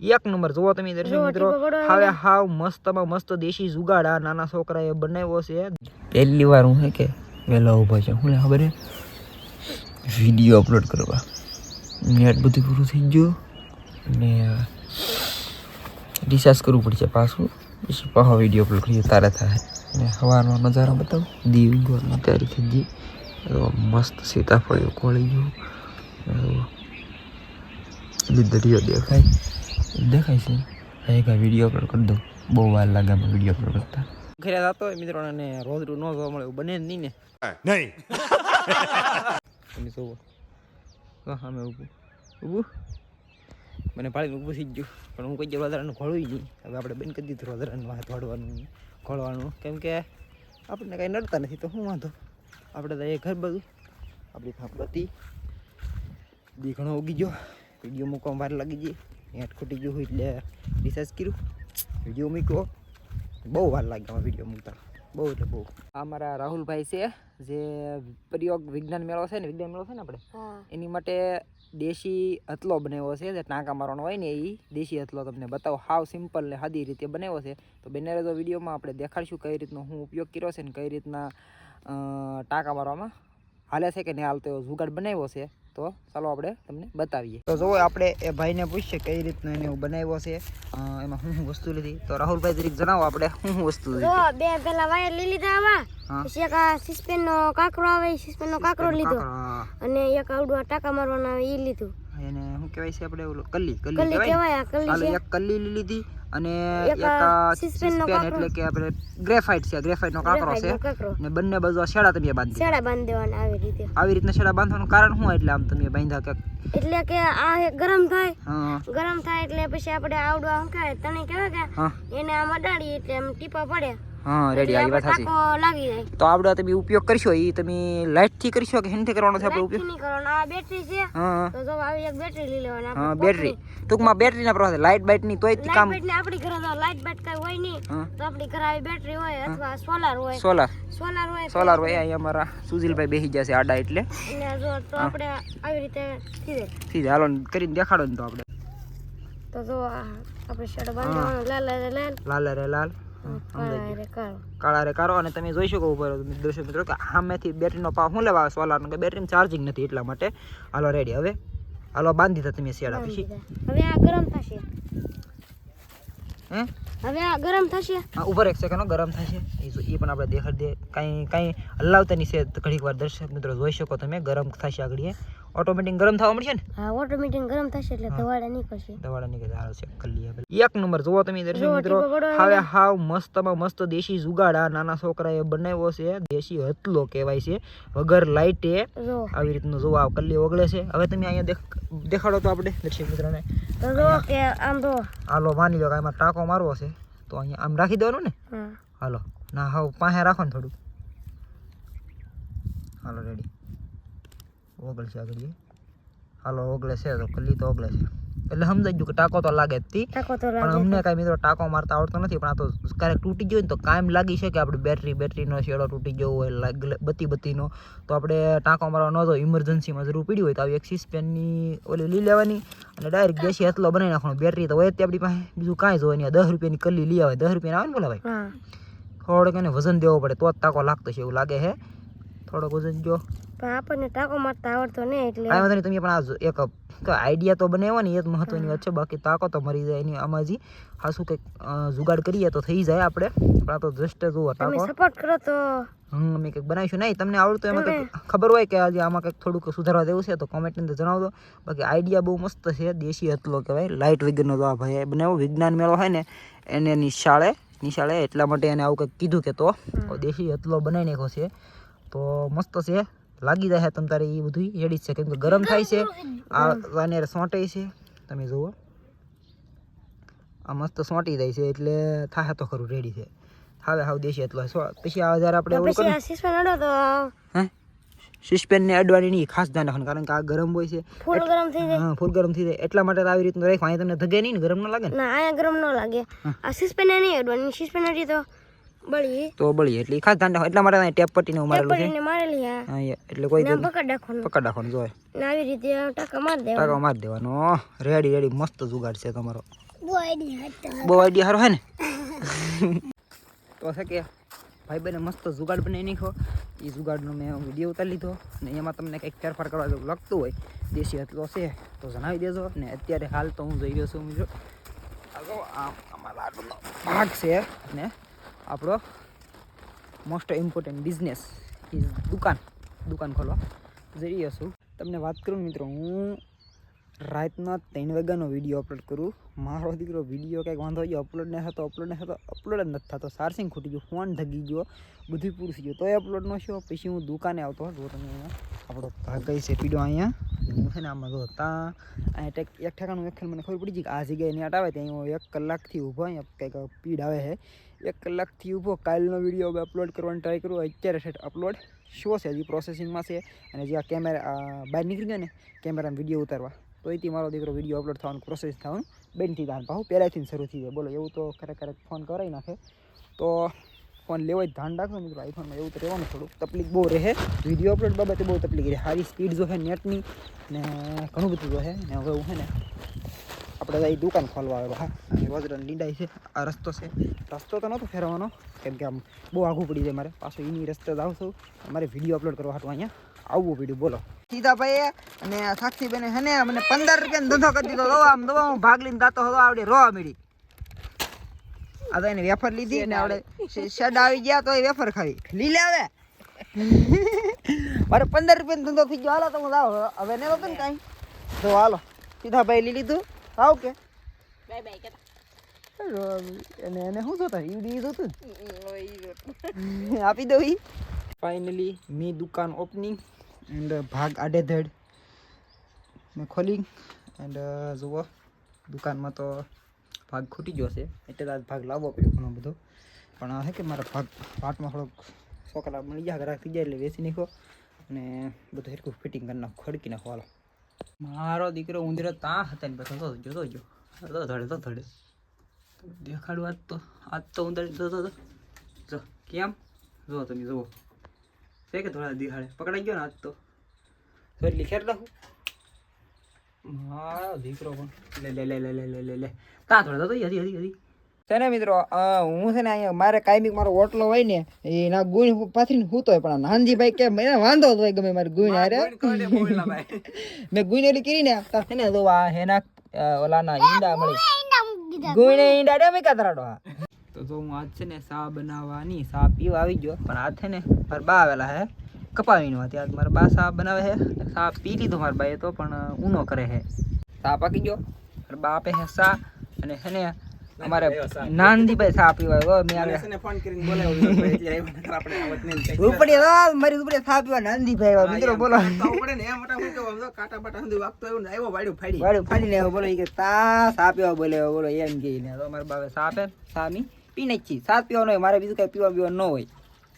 એક નંબર. જોવો તમે દર્શક મિત્રો હવે હાવ મસ્તમાં મસ્ત દેશી જુગાડ આ નાના છોકરાએ બનાવ્યો છે. પહેલી વાર હું હે કે વહેલો ઊભો છે. હું ખબર વીડિયો અપલોડ કરવા. નેટ બધું પૂરું થઈ ગયું. અને રિસાર્જ કરવું પડશે પાછું. પછી પાછો વીડિયો અપલોડ કરીએ તારે થાય. ને સવારનો નજારો બતાવું. દીવ ગોળની તૈયારી થઈ ગઈ. મસ્ત સીતાફળ કોળી ગયું. દરિયો દેખાય. દેખાય છે. એક વીડિયો અપલોડ કરી દઉં. બહુ વાર લાગે અમે વીડિયો અપલોડ કરતા. ઘરે જતો હોય મિત્રોને રોજ રોજ ન જોવા મળે એવું બને જ નહીં ને. નહીં. તમે જોવો. હા અમે ઊભું. ઊભું? મને પાડીને ઊભું થઈ ગયું. પણ હું કોઈ વધારાનું ખોળવું નહીં. હવે આપણે બંધ કરી દીધું વધારાનું હાથ વાળવાનું ખોળવાનું કેમ કે આપણને કાંઈ નડતા નથી તો શું વાંધો? આપણે તો એ ઘર બધું આપણી થાપ હતી. દી ઘણો ઉગી ગયો. વીડિયો મૂકવામાં વાર લાગી ગઈ. નેટ ખૂટી ગયું એટલે રિસર્ચ કર્યું. વીડિયો મૂક્યો. બહુ વાર લાગ્યો વીડિયો મૂકતા. બહુ એટલે બહુ. આ મારા રાહુલભાઈ છે જે પ્રયોગ વિજ્ઞાન મેળો છે ને વિજ્ઞાન મેળો છે ને આપણે? એની માટે દેશી હથલો બનાવ્યો છે જે ટાંકા મારવાનો હોય ને એ દેશી હથલો તમને બતાવો. હાવ સિમ્પલ ને સાદી રીતે બનાવ્યો છે. તો બંને તો વિડીયોમાં આપણે દેખાડશું કઈ રીતનો હું ઉપયોગ કર્યો છે ને કઈ રીતના ટાંકા મારવામાં. હાલે છે કે નહીં હાલતો એવો જુગાડ બનાવ્યો છે. તો ચાલો આપણે તમને બતાવીએ. તો જુઓ આપણે એ ભાઈને પૂછીએ કઈ રીતનો એને બનાવ્યો છે. એમાં શું શું વસ્તુ લીધી? તો રાહુલભાઈ તરીકે જણાવો આપણે શું શું વસ્તુ લીધી. બે પેલા વાયર લઈ લીધા આવા પછી એક આ નો કાકરો આવે સિસ્પેન નો કાકરો લીધો. અને એક આવડું ટાકા મારવાના આવે એ લીધું. એને શું કહેવાય છે આપણે ઓલું? કલ્લી કલ્લી કલ્લી કહેવાય આ કલ્લી છે. એક કલ્લી લીધી અને એક સિસ્પેન. એટલે કે આપણે ગ્રેફાઇટ છે ગ્રેફાઇટ નો કાકરો છે. ને બંને બાજુ આ શેડા તમે બાંધી શેડા બાંધી દેવાના આવી રીતે. આવી રીતના શેડા બાંધવાનું કારણ શું એટલે આમ તમે બાંધ્યા કે? એટલે કે આ ગરમ થાય. ગરમ થાય એટલે પછી આપણે આવડું આમ કહેવાય તને કહેવાય કે એને આમ અડાડી એટલે આમ ટીપા પડે હા રેડી આવી વાત સાચી. તો આપણે તમે ઉપયોગ કરશો એ તમે લાઇટથી કરશો કે હેનથી કરવાનો છે આપણે ઉપયોગ? નહીં કરવાનું આ બેટરી છે. હા. તો જો આવી એક બેટરી લઈ લેવાની હા બેટરી ટૂંકમાં બેટરીના પ્રવાસ લાઇટ બાઇટની તોય કામ ને આપણી ઘરે તો લાઇટ બાઇટ કઈ હોય નહીં. તો આપણી ઘરે આવી બેટરી હોય અથવા સોલાર હોય. સોલાર સોલાર હોય સોલાર હોય અહીંયા અમારા સુજીલભાઈ બેસી જશે આડા એટલે. જો તો આપણે આવી રીતે સીધે હાલો ને કરીને દેખાડો ને તો આપણે તો જો આ આપણે શેડો બાંધવાનો લાલ લાલ લાલ. લાલ રે લાલ. કાળા રે કારો અને તમે જોઈ શકો ઉપર દર્શક મિત્રો કે સામેથી બેટરીનો પાવ શું લેવા સોલારનો કે બેટરી ચાર્જિંગ નથી એટલા માટે. હાલો રેડી હવે? હાલો બાંધી દીધા તમે શિયાળા પછી. હવે આ ગરમ થશે. હે? હવે આ ગરમ થશે. હા ઉપર એક સેકન્ડ ગરમ થશે. એ એ પણ આપણે દેખાડ દે કાંઈ કાંઈ નહીં છે ઘડીક વાર દર્શક મિત્રો જોઈ શકો તમે ગરમ થશે આગળ એ. ઓટોમેટિક ગરમ થવા મળશે ને? હા ઓટોમેટિક ગરમ થશે એટલે દવાડા નીકળશે. દવાડા નીકળે હાલો છે લઈએ એક નંબર જોવો તમે દર્શક મિત્રો હવે હાવ મસ્તમાં મસ્ત દેશી જુગાડા નાના નાના છોકરાએ બનાવ્યો છે. દેશી હતલો કહેવાય છે. વગર લાઇટે આવી રીતનું જોવા કલ્લી ઓગળે છે. હવે તમે અહીંયા દેખ દેખાડો તો આપણે દર્શક મિત્રોને. હાલો માની લો કે આમાં ટાંકો મારવો છે તો અહીંયા આમ રાખી દેવાનું ને? હાલો ના હાવ પાસે રાખો ને થોડું હાલો રેડી ઓગળશે આગળ. હાલો ઓગળે છે તો કલી તો ઓગળે છે. એટલે સમજાઈ ગયું કે ટાંકો તો લાગે જ તી. પણ અમને કાંઈ મિત્રો ટાંકો મારતા આવડતો નથી પણ આ તો ક્યારેક તૂટી ગયો ને તો કાયમ લાગી શકે આપણે બેટરી બેટરીનો શેડો તૂટી ગયો હોય બત્તી બત્તીનો. તો આપણે ટાંકો મારવા ન તો ઇમરજન્સીમાં જરૂર પડી હોય તો આવી એક્સિસ પેનની ઓલી લઈ લેવાની અને ડાયરેક્ટ ગેસી હથલો બનાવી નાખવાનો. બેટરી તો હોય તે આપણી પાસે. બીજું કાંઈ જોવે નહીં. દસ રૂપિયાની કલ્લી લઈ આવે. દસ રૂપિયા આવે ને બોલા ભાઈ? થોડોક એને વજન દેવો પડે. તો જ ટાંકો લાગતો છે એવું લાગે છે થોડોક વજન જો. પણ આપણને ટાકો મારતા આવડતો નહીં એટલે. કાંઈ વાંધો નહીં. તમે પણ આ જો એક આઈડિયા તો બનાવવા ને એ જ મહત્વની વાત છે. બાકી તાકો તો મરી જાય એની આમાં હજી હાસું કંઈક જુગાડ કરીએ તો થઈ જાય આપણે. પણ આ તો જસ્ટ જુઓ તમે સપોર્ટ કરો તો. હમ અમે કંઈક બનાવીશું. નહીં તમને આવડતું એમાં કંઈક ખબર હોય કે આજે આમાં કંઈક થોડુંક સુધારવા દેવું છે તો કોમેન્ટની અંદર જણાવજો. બાકી આઈડિયા બહુ મસ્ત છે દેશી હતલો કહેવાય. લાઇટ વગરનો તો આ ભાઈ બનાવ્યો. વિજ્ઞાન મેળો હોય ને એને નિશાળે નિશાળે એટલા માટે એને આવું કંઈક કીધું કે તો. દેશી હતલો બનાવી નાખ્યો છે. તો મસ્ત છે. લાગી જાય તમ તારે એ બધું રેડી છે. કેમ કે ગરમ થાય છે આ આને સોંટે છે. તમે જુઓ. આ મસ્ત સોંટી જાય છે એટલે થાય તો ખરું રેડી છે. હવે હાવ દેશી એટલો પછી આ જ્યારે આપણે ઓલું હે? સિસ્પેન ને અડવાની નહીં ખાસ ધ્યાન રાખવાનું કારણ કે આ ગરમ હોય છે. ફૂલ ગરમ થઈ જાય. હા ફૂલ ગરમ થઈ જાય. એટલા માટે આવી રીતનું રાખ્યું અહીંયા તમને ધગે નહીં ને ગરમ ન લાગે ને? અહીંયા ગરમ ન લાગે. આ સિસ્પેન નહીં અડવાની. સિસ્પેન અડી તો તો બળી એટલે ખાસ ધ્યાન રાખો. એટલા માટે ટેપ પટ્ટીને મારેલું છે. મારેલી હા? એટલે કોઈ પકડ રાખવાનું પકડ રાખવાનું આવી રીતે ટકા માર દેવા ટકા માર દેવાનો રેડી રેડી મસ્ત જુગાડ છે તમારો. બહુ આઈડિયા હતા સારો હે ને? તો છે કે ભાઈ બને મસ્ત જુગાડ બનાવી નાખ્યો. એ જુગાડનો મેં વીડિયો ઉતારી લીધો. ને એમાં તમને કંઈક ફેરફાર કરવા જેવું લાગતું હોય. દેશી હતલો છે તો જણાવી દેજો. ને અત્યારે હાલ તો હું જઈ રહ્યો છું મિત્રો આ આ અમારા ભાગ છે. ને આપણો મોસ્ટ ઇમ્પોર્ટન્ટ બિઝનેસ ઇઝ દુકાન. દુકાન ખોલવા. જઈ હશું. તમને વાત કરું મિત્રો, હું રાતના ત્રણ વાગ્યાનો વીડિયો અપલોડ કરું. મારો દીકરો વીડિયો કંઈક વાંધો ગયો અપલોડ નહીં થતો અપલોડ નહીં થતો અપલોડ જ નથી થતો. ચાર્જિંગ ખૂટી ગયું, ફોન ધગી ગયો બધું પૂરું થઈ ગયું. તોય અપલોડ ન થયો, પછી હું દુકાને આવતો જો તમે આપણો ભાગ ગઈ છે, પીડો અહીંયા. હું છે ને આમાં જો ત્યાં ટેક એક ઠેકાનું એક મને ખબર પડી છે કે આ જગ્યાએ નેટ આવે ત્યાં હું એક કલાકથી ઊભો અહીંયા કંઈક પીડ આવે છે. એક કલાકથી ઊભો કાલનો વીડિયો અપલોડ કરવાનો ટ્રાય કરું અત્યારે છે અપલોડ શો છે હજી પ્રોસેસિંગમાં છે. અને જે આ કેમેરા બહાર નીકળી ગયો ને કેમેરામાં વીડિયો ઉતારવા. તો એથી મારો દીકરો વીડિયો અપલોડ થવાનું પ્રોસેસ થવાનું. બેનથી ધાન પાછું પહેલાંથી શરૂ થઈ જાય. બોલો, એવું તો ખરેખર ફોન કરાવી નાખે. તો ફોન લેવો જ ધ્યાન રાખજો મિત્રો. આઈફોનમાં એવું તો રહેવાનું થોડુંક તકલીફ બહુ રહે. વીડિયો અપલોડ બાબતે બહુ તકલીફ રહે. સારી સ્પીડ જો છે નેટની ને ઘણું બધું જો છે ને હવે હું છે ને આપણે અહીં દુકાન ખોલવા આવ્યો. હા વજરન લીંડાઈ છે. આ રસ્તો છે. રસ્તો તો નહોતો ફેરવાનો કેમ કે આમ બહુ આઘું પડી જાય મારે. પાછો એની રસ્તે જ આવશું મારે વીડિયો અપલોડ કરવા હાટું અહીંયા આવવું પડ્યું. બોલો. સીધા ભાઈ અને સાક્ષી બેને હે ને મને પંદર રૂપિયાનો ધંધો કરી દીધો. આમ દવા હું ભાગ લઈને ગાતો હતો આવડે, રોવા મળી આ તો એને વેફર લીધી ને આવડે શેડ આવી ગયા તો એ વેફર ખાવી. લીલે આવે મારે પંદર રૂપિયાનો ધંધો થઈ ગયો. હાલો તો હું જાઉં હવે ને હતું ને કાંઈ. તો હાલો. સીધા ભાઈ લઈ લીધું આવ કે. બાય બાય કેતા. એને એને શું જોતા? ઈ જોતું ને? આપી દઉં ઈ. ફાઇનલી મી દુકાન ઓપનિંગ એન્ડ ભાગ આડેધડ મેં ખોલી. એન્ડ જુઓ. દુકાનમાં તો ભાગ ખૂટી ગયો છે. એટલે આ ભાગ લાવવો પડ્યો ઘણો બધો. પણ આ છે કે મારા ભાગ પાટમાં થોડોક છોકરા મળી જાય ગ્રાહક થઈ જાય એટલે વેચી નાખો અને બધું હરખું ફિટિંગ કરી નાખો ખડકી નાખો હાલો. મારો દીકરો ઉંદરો તા હતા ને પછી જોતો જો તો ધડે તો ધડે. દેખાડું આજ તો આજ તો ઉંદર જોતો તો જો કેમ? જો તમે જુઓ. છે કે થોડા દેખાડે? પકડાઈ ગયો ને આજ તો. તો એટલી ખેર નાખું. તો હું વાંધો હતો ગમે મારી ગુણ હારે મેં ગુણ કરી ને તો આ હેના ઓલાના ઈંડા મળી. ગુણ ઈંડા ડેમી કતરાડો તો તો હું આજ છે ને સા બનાવવાની સા પીવા આવી ગયો પણ આ છે ને પર બા આવેલા હે. કપાવીનો ત્યાં મારા બા સા બનાવે છે. સા પી લીધો મારા બાએ તો પણ ઊનો કરે છે. સા પાકી ગયો. મારા બા આપે છે સા અને છે ને અમારે નાનજીભાઈ સા પીવા આવ્યો. મેં આવે ઉપડી હા, મારી ઉપડી સા પીવા નાનજીભાઈ આવ્યા. મિત્રો બોલો. વાડું ફાડીને આવ્યો બોલો કે તા સા પીવા બોલે બોલો એમ કહીને ને તો મારા બાવે સા આપે પીને મી પી નાખી. સા પીવાનો હોય મારે બીજું કઈ પીવા પીવા ન હોય.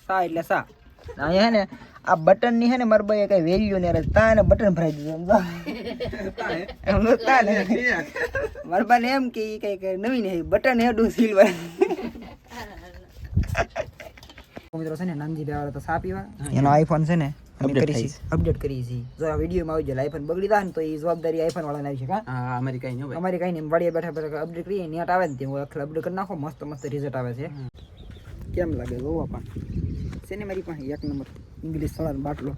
સા એટલે સા અહીંયા ને આ બટનની હે ને મારા ભાઈ કઈ વેલ્યુ ને તા ને બટન ભરાઈ દીધું એમ તો ને મારા ભાઈ એમ કે કઈ કંઈક નવી નહીં બટન હેડું સિલ્વર મિત્રો છે ને નાનજી ભાઈ તો સાપીવા એનો આઈફોન છે ને અમે કરી અપડેટ કરી છે જો આ વિડીયોમાં આવી જાય આઈફોન બગડી જાય ને તો એ જવાબદારી આઈફોન વાળાને આવી છે કા અમારી કઈ નહીં વાડીએ બેઠા બેઠા અપડેટ કરીએ નેટ આવે ને તે અપડેટ કરી નાખો મસ્ત મસ્ત રિઝલ્ટ આવે છે. કેમ લાગે જોવા પણ છે ને મારી પાસે એક નંબર ઇંગ્લિશ સળાનો બાટલો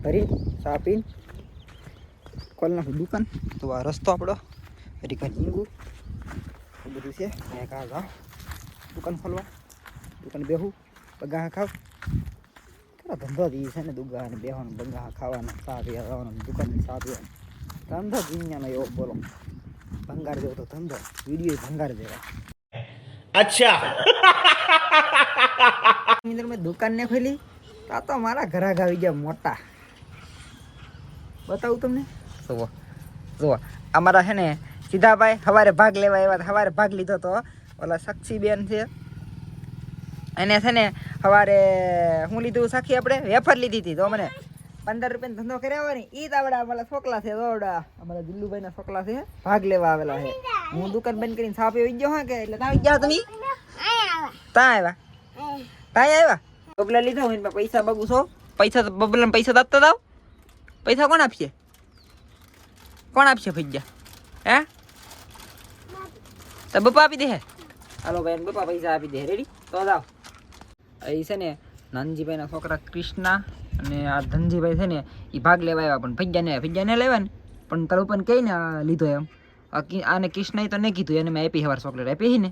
ભરી ચા પીને ખોલી નાખું દુકાન તો આ રસ્તો આપણો ફરી કાંઈ ઈંગું એ બધું છે એક આ જા દુકાન ખોલવા દુકાન બેહું બગા ખાવ ખરા ધંધો જ ઈ છે ને દુગા ને બેહવાનું બગા ખાવાના ચા પીવાનું દુકાન ચા પીવાનું ધંધો જ દુનિયાનો એવો બોલો ભંગાર જેવો તો ધંધો વીડિયો ભંગાર જેવા અચ્છા. અંદર મેં દુકાન ને ખોલી આ તો મારા ઘરાક આવી ગયા મોટા. બતાવું તમને? જુઓ જુઓ. અમારા છે ને સીધાભાઈ સવારે ભાગ લેવા આવ્યા સવારે ભાગ લીધો તો. ઓલા સાક્ષી બેન છે. એને છે ને સવારે હું લીધું સાખી આપણે? વેફર લીધી હતી. તો મને પંદર રૂપિયાનો ધંધો કર્યા હોય ને એ જ આવડા અમારા છોકલા છે દોડા અમારા દિલ્લુભાઈના છોકલા છે ભાગ લેવા આવેલા છે. હું દુકાન બંધ કરીને સાપ એવી ગયો હા કે એટલે ત્યાં ગયા તમે? ત્યાં આવ્યા? કાંઈ આવ્યા? બબલા લીધા ને પૈસા બગુ છો? પૈસા તો બબલા પૈસા તો આપતા દાવ પૈસા કોણ આપશે? કોણ આપશે ભૈયા હે? તો બપ્પા આપી દે હે હાલો ભાઈ બપ્પા પૈસા આપી દે રેડી તો જાઓ. એ છે ને નાનજીભાઈના છોકરા કૃષ્ણા અને આ ધનજીભાઈ છે ને એ ભાગ લેવા આવ્યા પણ ફજ્જાને ને લેવા ને પણ તારું પણ કઈ ને લીધો એમ. આને કૃષ્ણએ તો નહીં કીધું એને મેં આપી હવાર ચોકલેટ આપી હી ને.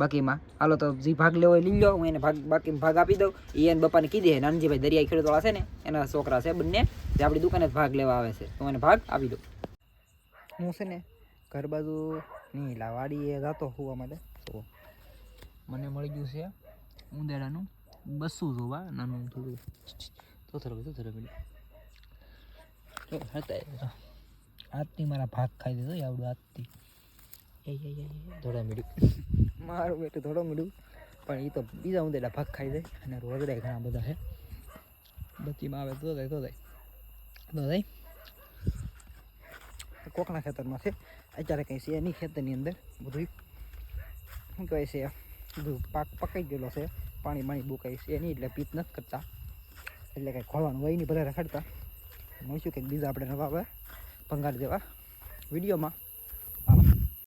બાકીમાં હાલો તો જે ભાગ લેવો હોય લઈ લો હું એને ભાગ બાકી ભાગ આપી દઉં. એ એને બપાને કીધી હે નાનજીભાઈ દરિયાઈ ખેડૂતવાળા છે ને એના છોકરા છે બંને જે આપણી દુકાને ભાગ લેવા આવે છે. તો એને ભાગ આપી દઉં. હું છે ને ઘર બાજુ નહીં લાવાડીએ જતો હોવા માટે. તો મને મળી ગયું છે ઉંદેડાનું બસું જોવા નાનું થોડું. તો થરો તો થરો હતા એ. હાથથી મારા ભાગ ખાઈ દીધો આવડું હાથથી. એ મીડું મારું બેટું થોડો મીડું પણ એ તો બીજા ઉંદેડા ભાગ ખાઈ જાય અને રોજડાય ઘણા બધા છે. બચીમાં આવે તો જાય તો જાય. તો જાય. કોકના ખેતરમાં છે. અત્યારે કંઈ છે નહીં ખેતરની અંદર બધું શું કહે છે? બધું પાક પકાઈ ગયેલો છે. પાણી પાણી બુકાય છે નહીં એટલે પીત નથી કરતા. એટલે કંઈ ખોલવાનું હોય નહીં બધા રખડતા. મળીશું કંઈક બીજા આપણે નવા હવે. ભંગાર જેવા વિડીયોમાં. આ